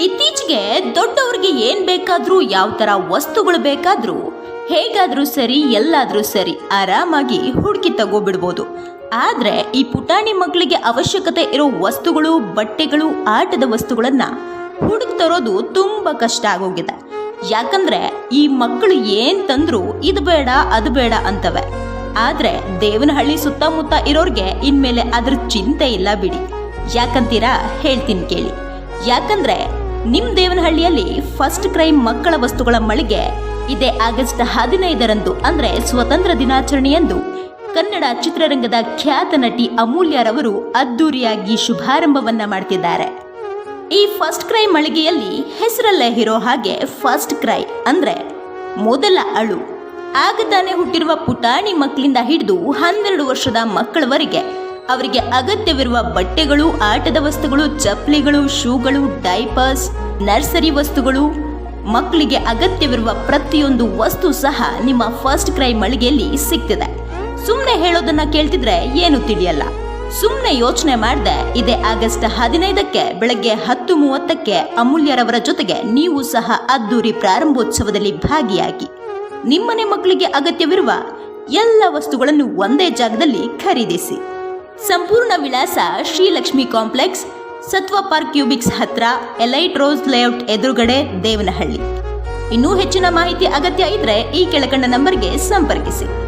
ಇತ್ತೀಚೆಗೆ ದೊಡ್ಡವ್ರಿಗೆ ಏನ್ ಬೇಕಾದ್ರೂ, ಯಾವ ತರ ವಸ್ತುಗಳು ಬೇಕಾದ್ರೂ, ಹೇಗಾದ್ರೂ ಸರಿ, ಎಲ್ಲಾದ್ರೂ ಸರಿ ಆರಾಮಾಗಿ ಹುಡುಕಿ ತಗೋಬಿಡ್ಬೋದು. ಆದ್ರೆ ಈ ಪುಟಾಣಿ ಮಕ್ಕಳಿಗೆ ಅವಶ್ಯಕತೆ ಇರೋ ವಸ್ತುಗಳು, ಬಟ್ಟೆಗಳು, ಆಟದ ವಸ್ತುಗಳನ್ನ ಹುಡುಕ್ ತರೋದು ತುಂಬಾ ಕಷ್ಟ ಆಗೋಗಿದೆ. ಯಾಕಂದ್ರೆ ಈ ಮಕ್ಕಳು ಏನ್ ತಂದ್ರು ಇದು ಬೇಡ, ಅದು ಬೇಡ ಅಂತವೆ. ಆದ್ರೆ ದೇವನಹಳ್ಳಿ ಸುತ್ತಮುತ್ತ ಇರೋರ್ಗೆ ಇನ್ಮೇಲೆ ಅದ್ರ ಚಿಂತೆ ಇಲ್ಲ ಬಿಡಿ. ಯಾಕಂತೀರಾ ಹೇಳ್ತೀನಿ ಕೇಳಿ. ಯಾಕಂದ್ರೆ ನಿಮ್ ದೇವನಹಳ್ಳಿಯಲ್ಲಿ ಫಸ್ಟ್ ಕ್ರೈಮ್ ಮಕ್ಕಳ ವಸ್ತುಗಳ ಮಳಿಗೆ ಇದೇ ಆಗಸ್ಟ್ ಹದಿನೈದರಂದು, ಅಂದ್ರೆ ಸ್ವತಂತ್ರ ದಿನಾಚರಣೆಯಂದು ಕನ್ನಡ ಚಿತ್ರರಂಗದ ಖ್ಯಾತ ನಟಿ ಅಮೂಲ್ಯರವರು ಅದ್ದೂರಿಯಾಗಿ ಶುಭಾರಂಭವನ್ನ ಮಾಡ್ತಿದ್ದಾರೆ. ಈ ಫಸ್ಟ್ ಕ್ರೈ ಮಳಿಗೆಯಲ್ಲಿ ಹೆಸರಲ್ಲೇ ಇರೋ ಹಾಗೆ ಫಸ್ಟ್ ಕ್ರೈ ಅಂದ್ರೆ ಮೊದಲ ಅಳು. ಆಗ ತಾನೇ ಹುಟ್ಟಿರುವ ಪುಟಾಣಿ ಮಕ್ಕಳಿಂದ ಹಿಡಿದು ಹನ್ನೆರಡು ವರ್ಷದ ಮಕ್ಕಳವರೆಗೆ ಅವರಿಗೆ ಅಗತ್ಯವಿರುವ ಬಟ್ಟೆಗಳು, ಆಟದ ವಸ್ತುಗಳು, ಚಪ್ಪಲಿಗಳು, ಶೂಗಳು, ಡೈಪರ್ಸ್, ನರ್ಸರಿ ವಸ್ತುಗಳು. ಮಕ್ಕಳಿಗೆ ಅಗತ್ಯವಿರುವ ಪ್ರತಿಯೊಂದು ವಸ್ತು ಸಹ ನಿಮ್ಮ ಫಸ್ಟ್ ಕ್ರೈ ಮಳಿಗೆಯಲ್ಲಿ ಸಿಗ್ತದೆ. ಸುಮ್ಮನೆ ಹೇಳೋದನ್ನ ಕೇಳ್ತಿದ್ರೆ ಏನು ತಿಳಿಯಲ್ಲ. ಸುಮ್ಮನೆ ಯೋಚನೆ ಮಾಡ್ದೆ, ಇದೇ ಆಗಸ್ಟ್ ಹದಿನೈದಕ್ಕೆ, ಬೆಳಗ್ಗೆ ಹತ್ತು ಮೂವತ್ತಕ್ಕೆ ಅಮೂಲ್ಯರವರ ಜೊತೆಗೆ ನೀವು ಸಹ ಅದ್ದೂರಿ ಪ್ರಾರಂಭೋತ್ಸವದಲ್ಲಿ ಭಾಗಿಯಾಗಿ. ನಿಮ್ಮನೆ ಮಕ್ಕಳಿಗೆ ಅಗತ್ಯವಿರುವ ಎಲ್ಲ ವಸ್ತುಗಳನ್ನು ಒಂದೇ ಜಾಗದಲ್ಲಿ ಖರೀದಿಸಿ. ಸಂಪೂರ್ಣ ವಿಳಾಸ Shrilakshmi complex, Sattva park Cubix ಹತ್ರ ಎಲೈಟ್ ರೋಸ್ ಲೇಔಟ್ ಎದುರುಗಡೆ ದೇವನಹಳ್ಳಿ. ಇನ್ನೂ ಹೆಚ್ಚಿನ ಮಾಹಿತಿ ಅಗತ್ಯ ಇದ್ರೆ ಈ ಕೆಳಕಂಡ ನಂಬರ್ಗೆ ಸಂಪರ್ಕಿಸಿ.